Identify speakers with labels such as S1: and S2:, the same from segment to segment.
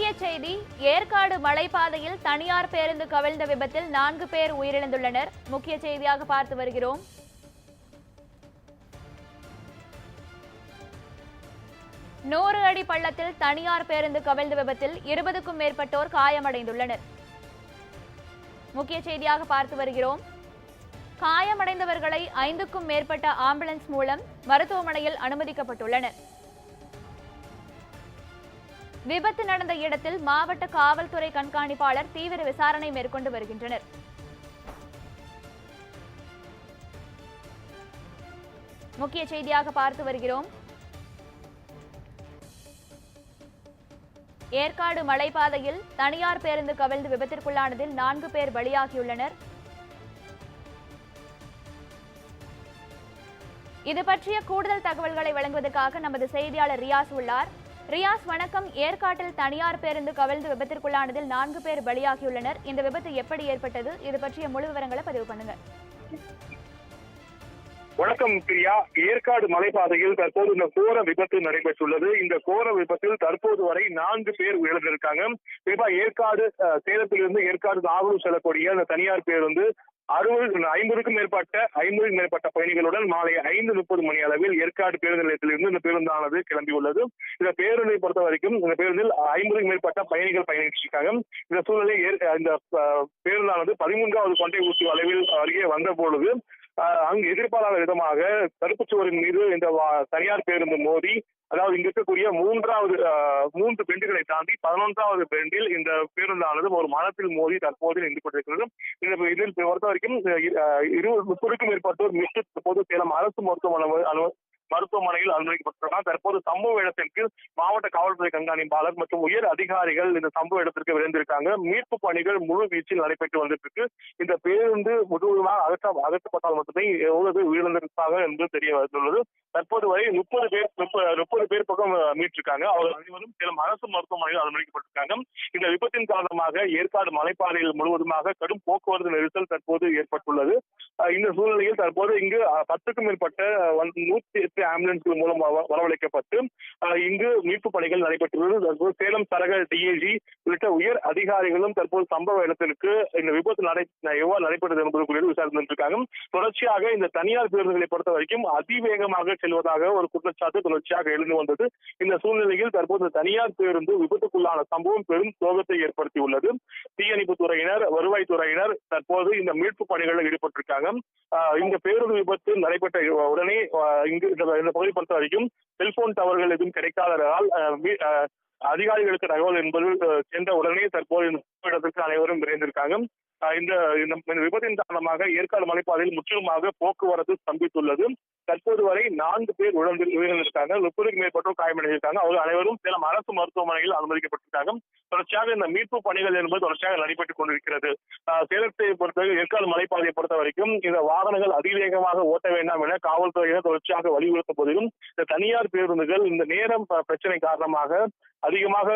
S1: முக்கிய செய்தி ஏற்காடு மலைப்பாதையில் தனியார் பேருந்து கவிழ்ந்த விபத்தில் நான்கு பேர் உயிரிழந்துள்ளனர். முக்கிய செய்தியாக பார்த்து வருகிறோம். நூறு அடி பள்ளத்தில் தனியார் பேருந்து கவிழ்ந்த விபத்தில் இருபதுக்கும் மேற்பட்டோர் காயமடைந்துள்ளனர். முக்கிய செய்தியாக பார்த்து வருகிறோம். காயமடைந்தவர்களை ஐந்துக்கும் மேற்பட்ட ஆம்புலன்ஸ் மூலம் மருத்துவமனையில் அனுமதிக்கப்பட்டுள்ளனர். விபத்து நடந்த இடத்தில் மாவட்ட காவல்துறை கண்காணிப்பாளர் தீவிர விசாரணை மேற்கொண்டு வருகின்றனர். முக்கிய செய்தியாக பார்த்து வருகிறோம். ஏற்காடு மலைப்பாதையில் தனியார் பேருந்து கவிழ்ந்து விபத்திற்குள்ளானதில் நான்கு பேர் பலியாகியுள்ளனர். இது பற்றிய கூடுதல் தகவல்களை வழங்குவதற்காக நமது செய்தியாளர் ரியாஸ் உள்ளார். ரியாஸ் வணக்கம். ஏற்காட்டில் தனியார் பேருந்து கவிழ்ந்து விபத்திற்குள்ளானதில் நான்கு பேர் பலியாகியுள்ளனர். இந்த விபத்து எப்படி ஏற்பட்டது? இது பற்றிய முழு விவரங்களை பதிவு பண்ணுங்க.
S2: வணக்கம் பிரியா. ஏற்காடு மலைப்பாதையில் தற்போது இந்த கோர விபத்து நடைபெற்றுள்ளது. இந்த கோர விபத்தில் தற்போது வரை நான்கு பேர் உயிரிழந்திருக்காங்க. குறிப்பா ஏற்காடு சேலத்திலிருந்து ஏற்காடு நாகூர் செல்லக்கூடிய அந்த தனியார் பேருந்து அறுபது ஐம்பதுக்கும் மேற்பட்ட ஐம்பதுக்கும் மேற்பட்ட பயணிகளுடன் மாலை ஐந்து முப்பது மணி அளவில் ஏற்காடு பேருந்து நிலையத்திலிருந்து இந்த பேருந்தானது கிளம்பியுள்ளது இந்த பேருந்தை பொறுத்த வரைக்கும் இந்த பேருந்தில் ஐம்பதுக்கும் மேற்பட்ட பயணிகள் பயணிச்சிருக்காங்க. இந்த சூழ்நிலை ஏற்- இந்த பேருந்தானது பதிமூன்றாவது கொண்டை ஊசி அளவில் அருகே வந்த பொழுது அங்கு எதிர்பாராத விதமாக தடுப்புச் சுவரின் மீது இந்த தனியார் பேருந்து மோதி அதாவது இங்க இருக்கக்கூடிய மூன்றாவது ஆஹ், மூன்று பெண்டுகளை தாண்டி பதினொன்றாவது பெண்டில் இந்த பேருந்தானது ஒரு மரத்தில் மோதி தற்போது நின்று கொண்டிருக்கிறது. இந்த இதில் பொறுத்த வரைக்கும் ஆஹ், இருபது முப்பதுக்கும் மேற்பட்டோர் மீட்டு தற்போது சேலம் அரசு மருத்துவமனை மருத்துவமனையில் அனுமதிக்கப்பட்டுள்ளனர். தற்போது சம்பவ இடத்திற்கு மாவட்ட காவல்துறை கண்காணிப்பாளர் மற்றும் உயர் அதிகாரிகள் இந்த சம்பவ இடத்திற்கு விரைந்திருக்காங்க. மீட்பு பணிகள் முழு வீச்சில் நடைபெற்று வந்திருக்கு இந்த பேருந்து முழுவதுமாக அகற்ற அகற்றப்பட்டால் மட்டுமே எவ்வளவு உயிரிழந்திருப்பாங்க என்று தெரிய வந்துள்ளது. தற்போது வரை முப்பது பேர் முப்பது பேர் பக்கம் மீட்டிருக்காங்க. அவர்கள் அனைவரும் சேலம் அரசு மருத்துவமனையில் அனுமதிக்கப்பட்டிருக்காங்க. இந்த விபத்தின் காரணமாக ஏற்காடு மலைப்பாதையில் முழுவதுமாக கடும் போக்குவரத்து நெரிசல் தற்போது ஏற்பட்டுள்ளது. இந்த சூழ்நிலையில் தற்போது இங்கு பத்துக்கும் மேற்பட்ட நூத்தி எட்டு ஆம்புலன்ஸ்கள் மூலம் வரவழைக்கப்பட்டு இங்கு மீட்பு பணிகள் நடைபெற்றுள்ளது. தற்போது சேலம் சரக டிஏஜி உள்ளிட்ட உயர் அதிகாரிகளும் தற்போது சம்பவ இடத்திற்கு இந்த விபத்து நடை எவ்வாறு நடைபெற்றது என்பது குறித்து விசாரித்து இருக்காங்க தொடர்ச்சியாக இந்த தனியார் பேருந்துகளை பொறுத்த வரைக்கும் அதிவேகமாக செல்வதாக ஒரு குற்றச்சாட்டு தொடர்ச்சியாக எழுந்து வந்தது. இந்த சூழ்நிலையில் தற்போது தனியார் பேருந்து விபத்துக்குள்ளான சம்பவம் பெரும் சோகத்தை ஏற்படுத்தியுள்ளது. தீயணைப்பு துறையினர் வருவாய்த்துறையினர் தற்போது இந்த மீட்பு பணிகளில் ஈடுபட்டிருக்காங்க. ஆஹ் இந்த பேருந்து விபத்து நடைபெற்ற உடனே இங்கு இந்த பகுதி பொறுத்த வரைக்கும் செல்போன் டவர்கள் எதுவும் கிடைக்காததால் அதிகாரிகளுக்கு தகவல் என்பது சென்ற உடனே தற்போது இந்த இடத்திற்கு அனைவரும் விரைந்திருக்காங்க. இந்த இந்த விபத்தின் காரணமாக ஏற்காடு மலைப்பாதையில் முற்றிலுமாக போக்குவரத்து ஸ்தம்பித்துள்ளது. தற்போது வரை நான்கு பேர் உழந்து உயிரிழந்திருக்காங்க. முப்பதுக்கு மேற்பட்டோர் காயமடைந்திருக்காங்க. அவர்கள் அனைவரும் சேலம் அரசு மருத்துவமனையில் அனுமதிக்கப்பட்டிருக்காங்க. தொடர்ச்சியாக இந்த மீட்பு பணிகள் என்பது தொடர்ச்சியாக நடைபெற்றுக் கொண்டிருக்கிறது. சேலத்தை பொறுத்தவரை ஏற்காடு மலைப்பாதையை பொறுத்த வரைக்கும் இந்த வாகனங்கள் அதிவேகமாக ஓட்ட வேண்டாம் என காவல்துறையினர் தொடர்ச்சியாக வலியுறுத்த போதிலும் இந்த தனியார் பேருந்துகள் இந்த நேரம் பிரச்சனை காரணமாக அதிகமாக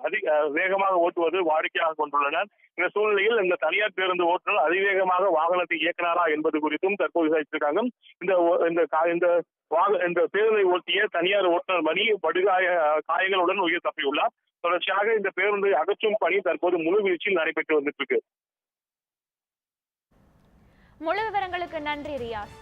S2: அதிக அஹ், வேகமாக ஓட்டுவது வாடிக்கையாக கொண்டுள்ளனர். இந்த சூழ்நிலையில் இந்த தனியார் பேருந்து ஓட்டுநர் அதிவேகமாக வாகனத்தை இயக்கினாரா என்பது குறித்தும் தற்போது விசாரித்திருக்காங்க இந்த ஓ- இந்த கா- இந்த வாக- இந்த பேருந்தை ஓட்டிய தனியார் ஓட்டுநர் மணி படுகாய காயங்களுடன் உயிர் தப்பியுள்ளார். தொடர்ச்சியாக இந்த பேருந்தை அகற்றும் பணி தற்போது முழு வீழ்ச்சியில் நடைபெற்று வந்துட்டு இருக்கு.
S1: முழு விவரங்களுக்கு நன்றி ரியாஸ்.